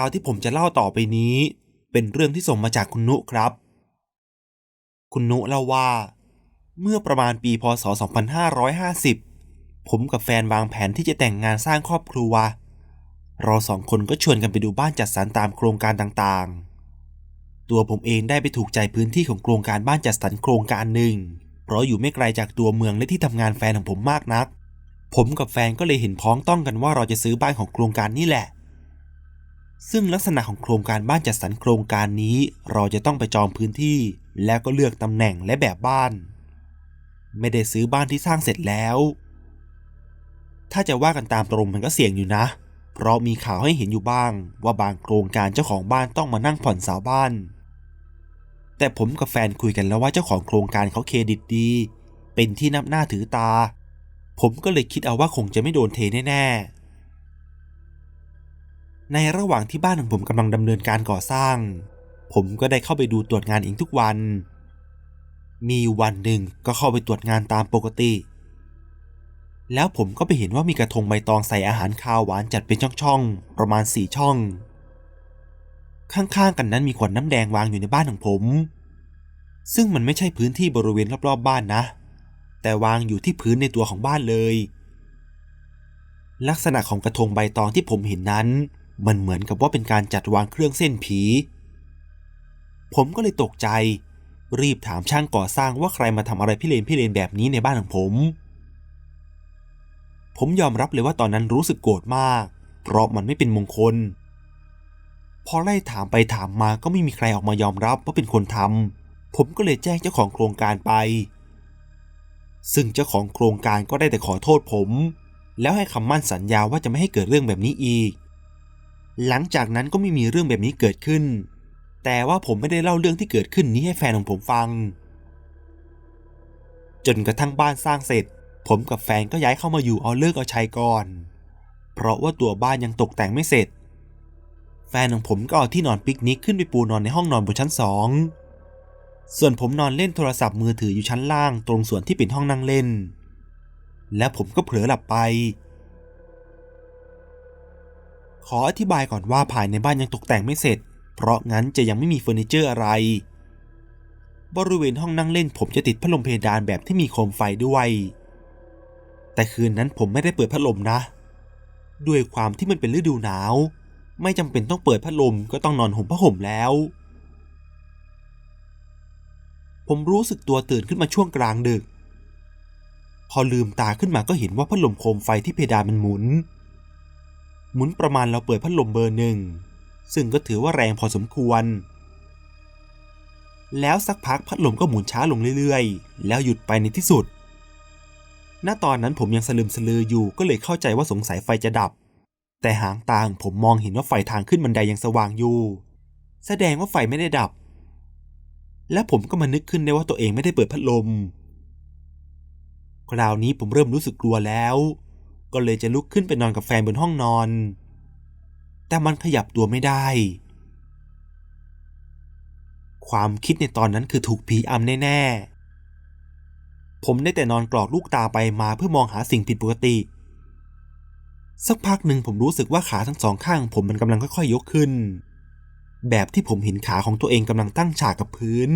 าวที่ผมจะเล่าต่อไปนี้ เป็นเรื่องที่ส่งมาจากคุณนุครับ คุณนุเล่าว่า เมื่อประมาณปีพศ 2550 ผมกับแฟนวางแผนที่จะแต่งงานสร้างครอบครัว เราสองคนก็ชวนกันไปดูบ้านจัดสรรตามโครงการต่างๆ ตัวผมเองได้ไปถูกใจพื้นที่ของโครงการบ้านจัดสรรโครงการหนึ่ง เพราะอยู่ไม่ไกลจากตัวเมืองและที่ทำงานแฟนของผมมากนัก ผมกับแฟนก็เลยเห็นพ้องต้องกันว่าเราจะซื้อบ้านของโครงการนี่แหละ ซึ่งลักษณะของโครงการบ้านจัดสรรโครงการนี้ เราจะต้องไปจองพื้นที่ แล้วก็เลือกตำแหน่งและแบบบ้าน ไม่ได้ซื้อบ้านที่สร้างเสร็จแล้ว ถ้าจะว่ากันตามตรงมันก็เสี่ยงอยู่นะ เพราะมีข่าวให้เห็นอยู่บ้าง ว่าบางโครงการเจ้าของบ้านต้องมานั่งผ่อนเสาบ้าน แต่ผมกับแฟนคุยกันแล้วว่าเจ้าของโครงการเขาเครดิตดี เป็นที่นับหน้าถือตา ผมก็เลยคิดเอาว่าคงจะไม่โดนเทแน่ๆ ในระหว่างที่บ้านของผมกำลังดำเนินการก่อสร้าง ผมก็ได้เข้าไปดูตรวจงานเองทุกวัน มีวันหนึ่งก็เข้าไปตรวจงานตามปกติ แล้วผมก็ไปเห็นว่ามีกระทงใบตองใส่อาหารคาวหวานจัดเป็นช่องๆ ประมาณสี่ช่อง ข้างๆกันนั้นมีขวดน้ำแดงวางอยู่ในบ้านของผม ซึ่งมันไม่ใช่พื้นที่บริเวณรอบๆบ้านนะ แต่วางอยู่ที่พื้นในตัวของบ้านเลย ลักษณะของกระทงใบตองที่ผมเห็นนั้น มันเหมือนกับว่าเป็นการจัดวางเครื่องเส้นผี ผมก็เลยตกใจ รีบถามช่างก่อสร้างว่าใครมาทำอะไรพี่เลนพี่เลนแบบนี้ในบ้านของผม ผมยอมรับเลยว่าตอนนั้นรู้สึกโกรธมาก เพราะมันไม่เป็นมงคล พอไล่ถามไปถามมาก็ไม่มีใครออกมายอมรับว่าเป็นคนทำผมก็เลยแจ้งเจ้าของโครงการไป ซึ่งเจ้าของโครงการก็ได้แต่ขอโทษผม แล้วให้คำมั่นสัญญาว่าจะไม่ให้เกิดเรื่องแบบนี้อีก หลังจากนั้นก็ไม่มีเรื่องแบบนี้เกิดขึ้น แต่ว่าผมไม่ได้เล่าเรื่องที่เกิดขึ้นนี้ให้แฟนของผมฟัง จนกระทั่งบ้านสร้างเสร็จ ผมกับแฟนก็ย้ายเข้ามาอยู่เอาเลิกเอาชัยก่อน เพราะว่าตัวบ้านยังตกแต่งไม่เสร็จ แฟนของผมก็เอาที่นอนปิกนิกขึ้นไปปูนอนในห้องนอนบนชั้นสองส่วนผมนอนเล่นโทรศัพท์มือถืออยู่ชั้นล่างตรงส่วนที่เป็นห้องนั่งเล่น และผมก็เผลอหลับไป ขออธิบายก่อนว่าภายในบ้านยังตกแต่งไม่เสร็จ เพราะงั้นจะยังไม่มีเฟอร์นิเจอร์อะไร บริเวณห้องนั่งเล่นผมจะติดพัดลมเพดานแบบที่มีโคมไฟด้วย แต่คืนนั้นผมไม่ได้เปิดพัดลมนะ ด้วยความที่มันเป็นฤดูหนาว ไม่จำเป็นต้องเปิดพัดลมก็ต้องนอนห่มผ้าห่มแล้ว ผมรู้สึกตัวตื่นขึ้นมาช่วงกลางดึก พอลืมตาขึ้นมาก็เห็นว่าพัดลมโคมไฟที่เพดานมันหมุน หมุนประมาณเราเปิดพัดลมเบอร์หนึ่ง ซึ่งก็ถือว่าแรงพอสมควร แล้วสักพักพัดลมก็หมุนช้าลงเรื่อยๆ แล้วหยุดไปในที่สุด ณ ตอนนั้นผมยังสลืมสลืออยู่ก็เลยเข้าใจว่าสงสัยไฟจะดับ แต่หางตางผมมองเห็นว่าไฟทางขึ้นบันไดยังสว่างอยู่ แสดงว่าไฟไม่ได้ดับ และผมก็มานึกขึ้นได้ว่าตัวเองไม่ได้เปิดพัดลม คราวนี้ผมเริ่มรู้สึกกลัวแล้ว ก็เลยจะลุกขึ้นไปนอนกับแฟนบนห้องนอน แต่มันขยับตัวไม่ได้ ความคิดในตอนนั้นคือถูกผีอำแน่ๆ ผมได้แต่นอนกรอกลูกตาไปมาเพื่อมองหาสิ่งผิดปกติ สักพักหนึ่งผมรู้สึกว่าขาทั้งสองข้างผมมันกำลังค่อยๆยกขึ้น แบบที่ผมเห็นขาของตัวเองกำลังตั้งฉากกับพื้น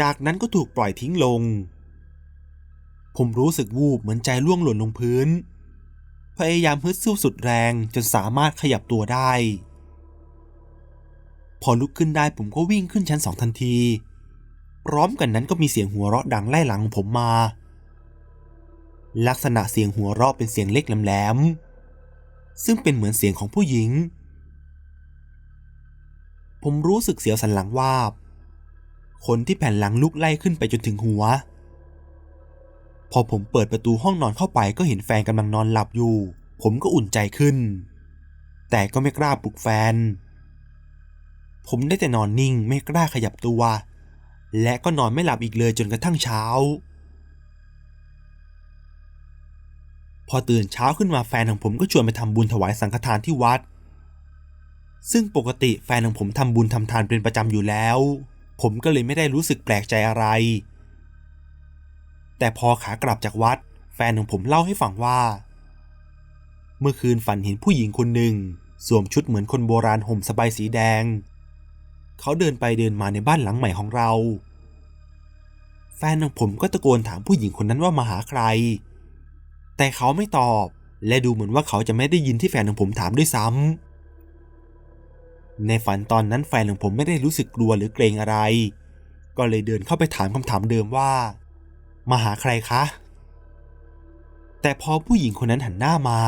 จากนั้นก็ถูกปล่อยทิ้งลงผมรู้สึกวูบเหมือนใจล่วงหล่นลงพื้น พยายามฮึดสู้สุดแรงจนสามารถขยับตัวได้ พอลุกขึ้นได้ผมก็วิ่งขึ้นชั้นสองทันที พร้อมกันนั้นก็มีเสียงหัวเราะดังไล่หลังผมมา ลักษณะเสียงหัวเราะเป็นเสียงเล็กแหลมๆซึ่งเป็นเหมือนเสียงของผู้หญิง ผมรู้สึกเสียวสันหลังวาบคนที่แผ่นหลังลุกไล่ขึ้นไปจนถึงหัว พอผมเปิดประตูห้องนอนเข้าไปก็เห็นแฟนกำลังนอนหลับอยู่ ผมก็อุ่นใจขึ้น แต่ก็ไม่กล้าปลุกแฟน ผมได้แต่นอนนิ่งไม่กล้าขยับตัว และก็นอนไม่หลับอีกเลยจนกระทั่งเช้า พอตื่นเช้าขึ้นมาแฟนของผมก็ชวนไปทำบุญถวายสังฆทานที่วัด ซึ่งปกติแฟนของผมทำบุญทำทานเป็นประจำอยู่แล้ว ผมก็เลยไม่ได้รู้สึกแปลกใจอะไร แต่พอขากลับจากวัด แฟนของผมเล่าให้ฟังว่า เมื่อคืนฝันเห็นผู้หญิงคนหนึ่ง สวมชุดเหมือนคนโบราณห่มสบายสีแดง เขาเดินไปเดินมาในบ้านหลังใหม่ของเรา แฟนของผมก็ตะโกนถามผู้หญิงคนนั้นว่ามาหาใคร แต่เขาไม่ตอบ และดูเหมือนว่าเขาจะไม่ได้ยินที่แฟนของผมถามด้วยซ้ำในฝันตอนนั้นแฟนของผมไม่ได้รู้สึกกลัวหรือเกรงอะไร ก็เลยเดินเข้าไปถามคำถามเดิมว่า มาหาใครคะ แต่พอผู้หญิงคนนั้นหันหน้ามา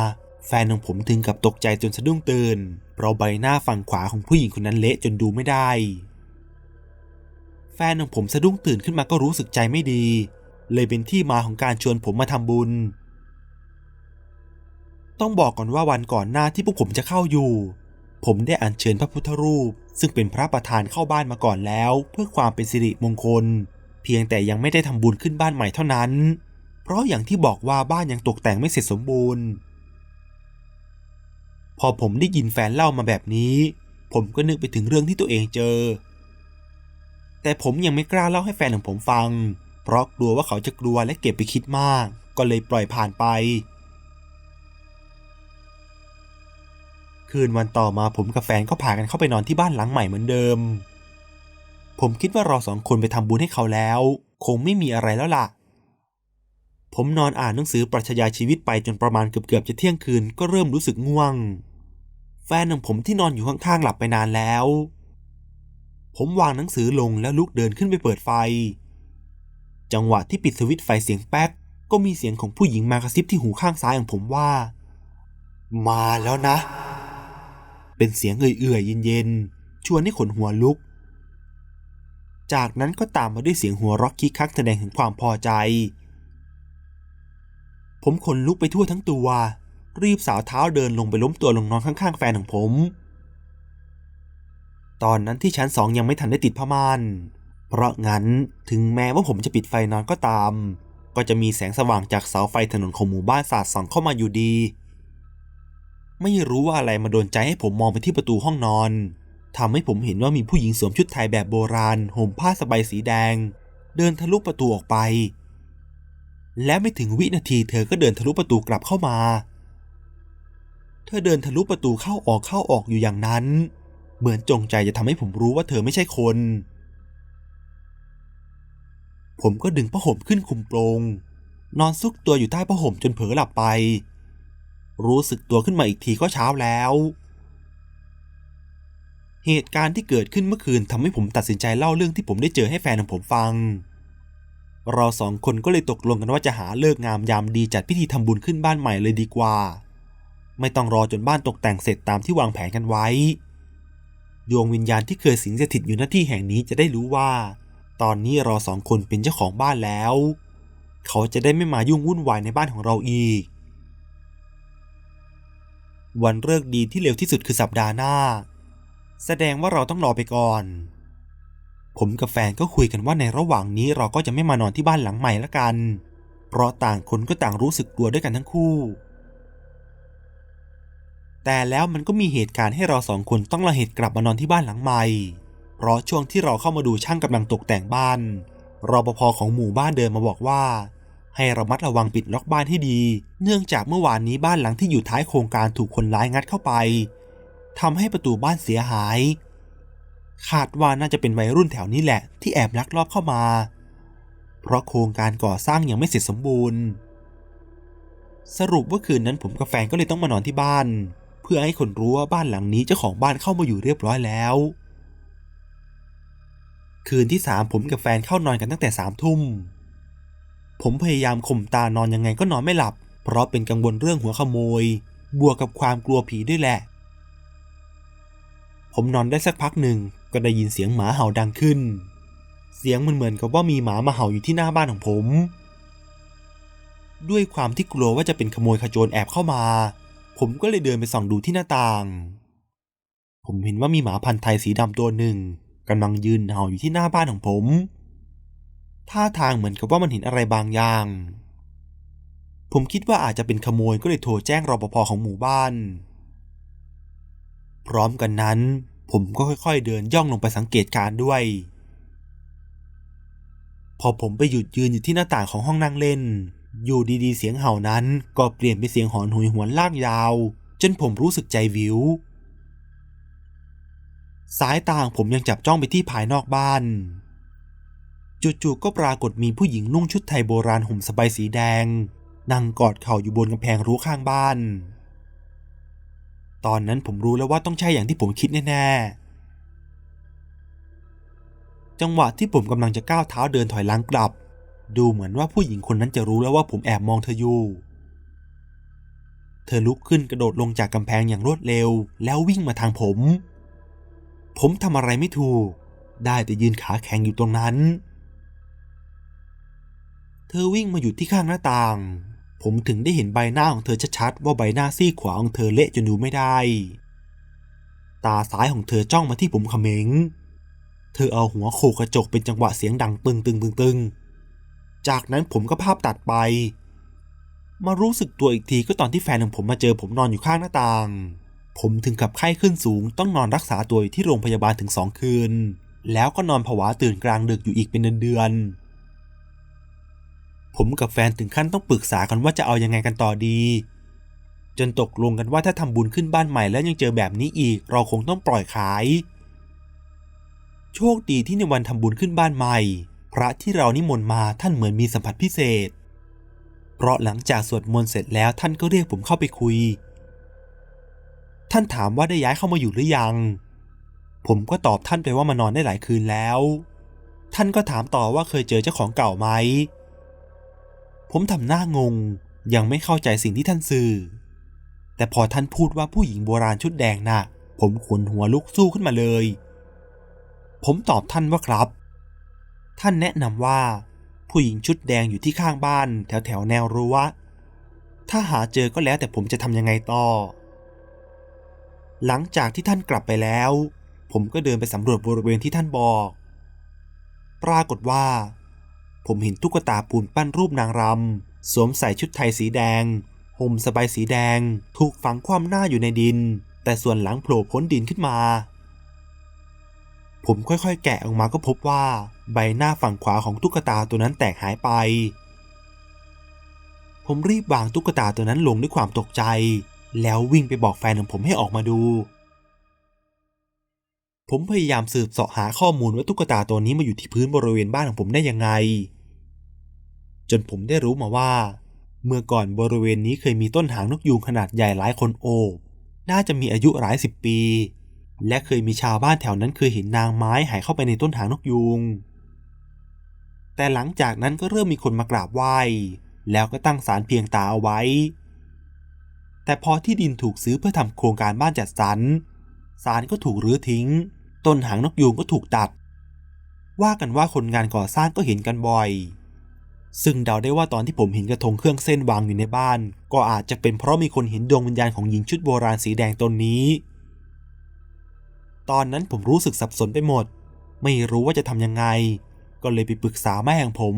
แฟนของผมถึงกับตกใจจนสะดุ้งตื่นเพราะใบหน้าฝั่งขวาของผู้หญิงคนนั้นเละจนดูไม่ได้ แฟนของผมสะดุ้งตื่นขึ้นมาก็รู้สึกใจไม่ดี เลยเป็นที่มาของการชวนผมมาทำบุญ ต้องบอกก่อนว่าวันก่อนหน้าที่พวกผมจะเข้าอยู่ ผมได้อัญเชิญพระพุทธรูป ซึ่งเป็นพระประธานเข้าบ้านมาก่อนแล้ว เพื่อความเป็นสิริมงคล เพียงแต่ยังไม่ได้ทำบุญขึ้นบ้านใหม่เท่านั้น เพราะอย่างที่บอกว่าบ้านยังตกแต่งไม่เสร็จสมบูรณ์ พอผมได้ยินแฟนเล่ามาแบบนี้ ผมก็นึกไปถึงเรื่องที่ตัวเองเจอ แต่ผมยังไม่กล้าเล่าให้แฟนของผมฟัง เพราะกลัวว่าเขาจะกลัวและเก็บไปคิดมาก ก็เลยปล่อยผ่านไป คืนวันต่อมาผมกับแฟนก็พากันเข้าไปนอนที่บ้านหลังใหม่เหมือนเดิม ผมคิดว่าเราสองคนไปทำบุญให้เขาแล้ว คงไม่มีอะไรแล้วล่ะ ผมนอนอ่านหนังสือปรัชญาชีวิตไปจนประมาณเกือบๆจะเที่ยงคืนก็เริ่มรู้สึกง่วง แฟนของผมที่นอนอยู่ข้างๆหลับไปนานแล้ว ผมวางหนังสือลงแล้วลุกเดินขึ้นไปเปิดไฟ จังหวะที่ปิดสวิตช์ไฟเสียงแป๊ก ก็มีเสียงของผู้หญิงมากระซิบที่หูข้างซ้ายของผมว่า มาแล้วนะ เป็นเสียงเอื่อยๆเย็นๆชวนให้ขนหัวลุก จากนั้นก็ตามมาด้วยเสียงหัวเร็อกคิกคักแสดงถึงความพอใจ ผมขนลุกไปทั่วทั้งตัว รีบสาวเท้าเดินลงไปล้มตัวลงนอนข้างๆ แฟนของผม ตอนนั้นที่ชั้นสองยังไม่ทันได้ติดผ้าม่าน เพราะงั้นถึงแม้ว่าผมจะปิดไฟนอนก็ตาม ก็จะมีแสงสว่างจากเสาไฟถนนของหมู่บ้านสาดส่องเข้ามาอยู่ดี ไม่รู้ว่าอะไรมาโดนใจให้ผมมองไปที่ประตูห้องนอน ทำให้ผมเห็นว่ามีผู้หญิงสวมชุดไทยแบบโบราณห่มผ้าสบายสีแดง เดินทะลุประตูออกไป และไม่ถึงวินาทีเธอก็เดินทะลุประตูกลับเข้ามา เธอเดินทะลุประตูเข้าออกเข้าออกอยู่อย่างนั้น เหมือนจงใจจะทำให้ผมรู้ว่าเธอไม่ใช่คน ผมก็ดึงผ้าห่มขึ้นคุมโปรงนอนซุกตัวอยู่ใต้ผ้าห่มจนเผลอหลับไป รู้สึกตัวขึ้นมาอีกทีก็เช้าแล้ว เหตุการณ์ที่เกิดขึ้นเมื่อคืนทำให้ผมตัดสินใจเล่าเรื่องที่ผมได้เจอให้แฟนของผมฟัง เราสองคนก็เลยตกลงกันว่าจะหาเลิกงามยามดีจัดพิธีทำบุญขึ้นบ้านใหม่เลยดีกว่า ไม่ต้องรอจนบ้านตกแต่งเสร็จตามที่วางแผนกันไว้ ดวงวิญญาณที่เคยสิงสถิตอยู่ณที่แห่งนี้จะได้รู้ว่า ตอนนี้เราสองคนเป็นเจ้าของบ้านแล้ว เขาจะได้ไม่มายุ่งวุ่นวายในบ้านของเราอีก วันเลิกดีที่เร็วที่สุดคือสัปดาห์หน้า แสดงว่าเราต้องรอไปก่อน ผมกับแฟนก็คุยกันว่าในระหว่างนี้เราก็จะไม่มานอนที่บ้านหลังใหม่ละกัน เพราะต่างคนก็ต่างรู้สึกกลัวด้วยกันทั้งคู่ แต่แล้วมันก็มีเหตุการณ์ให้เราสองคนต้องละเหตุกลับมานอนที่บ้านหลังใหม่ เพราะช่วงที่เราเข้ามาดูช่างกำลังตกแต่งบ้านรปภของหมู่บ้านเดินมาบอกว่า ให้ระมัดระวังปิดล็อกบ้านให้ดี เนื่องจากเมื่อวานนี้บ้านหลังที่อยู่ท้ายโครงการถูกคนร้ายงัดเข้าไป ทำให้ประตูบ้านเสียหาย คาดว่าน่าจะเป็นวัยรุ่นแถวนี้แหละ ที่แอบลักลอบเข้ามา เพราะโครงการก่อสร้างยังไม่เสร็จสมบูรณ์ สรุปว่าคืนนั้นผมกับแฟนก็เลยต้องมานอนที่บ้าน เพื่อให้คนรู้ว่าบ้านหลังนี้เจ้าของบ้านเข้ามาอยู่เรียบร้อยแล้ว คืนที่สามผมกับแฟนเข้านอนกันตั้งแต่สามทุ่มผมพยายามข่มตานอนยังไงก็นอนไม่หลับ เพราะเป็นกังวลเรื่องหัวขโมย บวกกับความกลัวผีด้วยแหละ ผมนอนได้สักพักหนึ่งก็ได้ยินเสียงหมาเห่าดังขึ้น เสียงมันเหมือนกับว่ามีหมามาเห่าอยู่ที่หน้าบ้านของผม ด้วยความที่กลัวว่าจะเป็นขโมยขโจรแอบเข้ามา ผมก็เลยเดินไปส่องดูที่หน้าต่าง ผมเห็นว่ามีหมาพันธุ์ไทยสีดำตัวหนึ่งกำลังยืนเห่าอยู่ที่หน้าบ้านของผม ท่าทางเหมือนกับว่ามันเห็นอะไรบางอย่าง ผมคิดว่าอาจจะเป็นขโมยก็เลยโทรแจ้งรปภของหมู่บ้าน พร้อมกันนั้น ผมก็ค่อยๆเดินย่องลงไปสังเกตการ์ด้วย พอผมไปหยุดยืนอยู่ที่หน้าต่างของห้องนั่งเล่น อยู่ดีๆ เสียงเห่านั้นก็เปลี่ยนเป็นเสียงหอนหุยหวนลากยาว จนผมรู้สึกใจวิว สายตาของผมยังจับจ้องไปที่ภายนอกบ้านจู่ๆก็ปรากฏมีผู้หญิงนุ่งชุดไทยโบราณห่มสบายสีแดงนั่งกอดเข่าอยู่บนกำแพงรั้วข้างบ้าน ตอนนั้นผมรู้แล้วว่าต้องใช่อย่างที่ผมคิดแน่ๆ จังหวะที่ผมกำลังจะก้าวเท้าเดินถอยหลังกลับ ดูเหมือนว่าผู้หญิงคนนั้นจะรู้แล้วว่าผมแอบมองเธออยู่ เธอลุกขึ้นกระโดดลงจากกำแพงอย่างรวดเร็ว แล้ววิ่งมาทางผม ผมทำอะไรไม่ถูก ได้แต่ยืนขาแข็งอยู่ตรงนั้น เธอวิ่งมาอยู่ที่ข้างหน้าต่าง ผมถึงได้เห็นใบหน้าของเธอชัดๆว่าใบหน้าซีกขวาของเธอเละจนดูไม่ได้ ตาซ้ายของเธอจ้องมาที่ผมเขม็ง เธอเอาหัวโขกกระจกเป็นจังหวะเสียงดังตึงตึงตึงตึงจากนั้นผมก็ภาพตัดไป มารู้สึกตัวอีกทีก็ตอนที่แฟนของผมมาเจอผมนอนอยู่ข้างหน้าต่าง ผมถึงกับไข้ขึ้นสูงต้องนอนรักษาตัวอยู่ที่โรงพยาบาลถึงสองคืน แล้วก็นอนผวาตื่นกลางดึกอยู่อีกเป็นเดือนๆ ผมกับแฟนถึงขั้นต้องปรึกษากันว่าจะเอายังไงกันต่อดี จนตกลงกันว่าถ้าทำบุญขึ้นบ้านใหม่แล้วยังเจอแบบนี้อีก เราคงต้องปล่อยขาย โชคดีที่ในวันทำบุญขึ้นบ้านใหม่ พระที่เรานิมนต์มาท่านเหมือนมีสัมผัสพิเศษ เพราะหลังจากสวดมนต์เสร็จแล้วท่านก็เรียกผมเข้าไปคุย ท่านถามว่าได้ย้ายเข้ามาอยู่หรือยัง ผมก็ตอบท่านไปว่ามานอนได้หลายคืนแล้ว ท่านก็ถามต่อว่าเคยเจอเจ้าของเก่าไหม ผมทำหน้างง ยังไม่เข้าใจสิ่งที่ท่านสื่อ แต่พอท่านพูดว่าผู้หญิงโบราณชุดแดงน่ะ ผมขนหัวลุกสู้ขึ้นมาเลย ผมตอบท่านว่าครับ ท่านแนะนำว่า ผู้หญิงชุดแดงอยู่ที่ข้างบ้านแถวแถวแนวรั้ว ถ้าหาเจอก็แล้วแต่ผมจะทำยังไงต่อ หลังจากที่ท่านกลับไปแล้ว ผมก็เดินไปสำรวจบริเวณที่ท่านบอก ปรากฏว่า ผมเห็นตุ๊กตาปูนปั้นรูปนางรำสวมใส่ชุดไทยสีแดงห่มสบายสีแดง ถูกฝังคว่ำหน้าอยู่ในดิน แต่ส่วนหลังโผล่พ้นดินขึ้นมา ผมค่อยๆ แกะออกมาก็พบว่า ใบหน้าฝั่งขวาของตุ๊กตาตัวนั้นแตกหายไป ผมรีบวางตุ๊กตาตัวนั้นลงด้วยความตกใจ แล้ววิ่งไปบอกแฟนของผมให้ออกมาดู ผมพยายามสืบเสาะหาข้อมูลว่าตุ๊กตาตัวนี้มาอยู่ที่พื้นบริเวณบ้านของผมได้ยังไง จนผมได้รู้มาว่า เมื่อก่อนบริเวณนี้เคยมีต้นหางนกยูงขนาดใหญ่หลายคนโอบ น่าจะมีอายุหลายสิบปี และเคยมีชาวบ้านแถวนั้นเคยเห็นนางไม้หายเข้าไปในต้นหางนกยูง แต่หลังจากนั้นก็เริ่มมีคนมากราบไหว้ แล้วก็ตั้งศาลเพียงตาเอาไว้ แต่พอที่ดินถูกซื้อเพื่อทำโครงการบ้านจัดสรรศาลก็ถูกรื้อทิ้ง ต้นหางนกยูงก็ถูกตัด ว่ากันว่าคนงานก่อสร้างก็เห็นกันบ่อย ซึ่งเดาได้ว่าตอนที่ผมเห็นกระทงเครื่องเส้นวางอยู่ในบ้าน ก็อาจจะเป็นเพราะมีคนเห็นดวงวิญญาณของหญิงชุดโบราณสีแดงตนนี้ ตอนนั้นผมรู้สึกสับสนไปหมด ไม่รู้ว่าจะทำยังไง ก็เลยไปปรึกษาแม่ของผม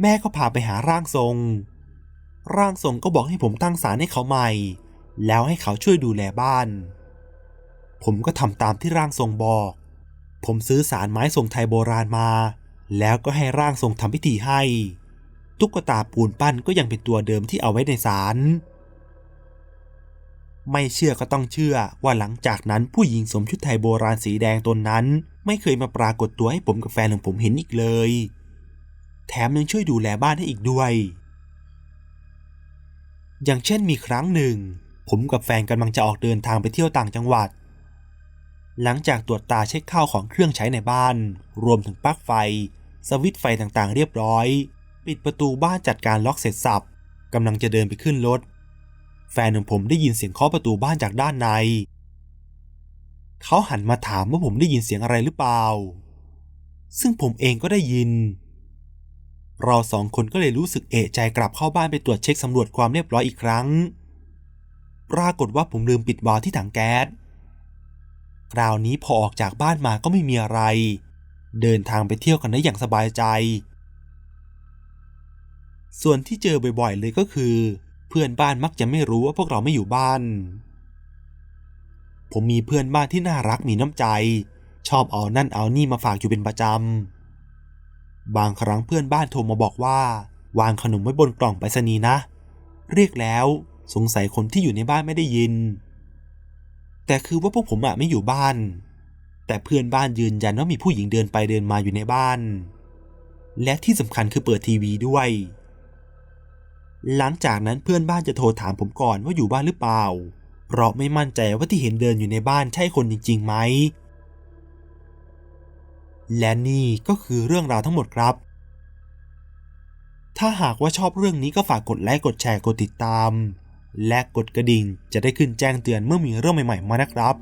แม่ก็พาไปหาร่างทรง ร่างทรงก็บอกให้ผมตั้งศาลให้เขาใหม่ แล้วให้เขาช่วยดูแลบ้าน ผมก็ทำตามที่ร่างทรงบอก ผมซื้อสารไม้ทรงไทยโบราณมา แล้วก็ให้ร่างทรงทำพิธีให้ ตุ๊กตาปูนปั้นก็ยังเป็นตัวเดิมที่เอาไว้ในศาลไม่เชื่อก็ต้องเชื่อว่าหลังจากนั้นผู้หญิงสวมชุดไทยโบราณสีแดงตนนั้น ไม่เคยมาปรากฏตัวให้ผมกับแฟนของผมเห็นอีกเลย แถมยังช่วยดูแลบ้านให้อีกด้วย อย่างเช่นมีครั้งหนึ่ง ผมกับแฟนกำลังจะออกเดินทางไปเที่ยวต่างจังหวัด หลังจากตรวจตาเช็คข้าวของเครื่องใช้ในบ้าน รวมถึงปลั๊กไฟ สวิตช์ไฟต่างๆ เรียบร้อย ปิดประตูบ้านจัดการล็อกเสร็จสับกำลังจะเดินไปขึ้นรถ แฟนของผมได้ยินเสียงเคาะประตูบ้านจากด้านใน เขาหันมาถามว่าผมได้ยินเสียงอะไรหรือเปล่า ซึ่งผมเองก็ได้ยิน เราสองคนก็เลยรู้สึกเอะใจกลับเข้าบ้านไปตรวจเช็คสำรวจความเรียบร้อยอีกครั้ง ปรากฏว่าผมลืมปิดวาล์วที่ถังแก๊ส คราวนี้พอออกจากบ้านมาก็ไม่มีอะไร เดินทางไปเที่ยวกันได้อย่างสบายใจ ส่วนที่เจอบ่อยๆเลยก็คือ เพื่อนบ้านมักจะไม่รู้ว่าพวกเราไม่อยู่บ้าน ผมมีเพื่อนบ้านที่น่ารักมีน้ำใจ ชอบเอานั่นเอานี่มาฝากอยู่เป็นประจำ บางครั้งเพื่อนบ้านโทรมาบอกว่า วางขนมไว้บนกล่องไปรษณีย์นะ เรียกแล้วสงสัยคนที่อยู่ในบ้านไม่ได้ยิน แต่คือว่าพวกผมอะไม่อยู่บ้าน แต่เพื่อนบ้านยืนยันว่ามีผู้หญิงเดินไปเดินมาอยู่ในบ้าน และที่สำคัญคือเปิดทีวีด้วย หลังจากนั้นเพื่อนบ้านจะโทรถามผมก่อนว่าอยู่บ้านหรือเปล่า เพราะไม่มั่นใจว่าที่เห็นเดินอยู่ในบ้านใช่คนจริงๆไหม และนี่ก็คือเรื่องราวทั้งหมดครับถ้าหากว่าชอบเรื่องนี้ก็ฝากกดไลค์ กดแชร์ กดติดตาม และกดกระดิ่งจะได้ขึ้นแจ้งเตือนเมื่อมีเรื่องใหม่ๆมานะครับ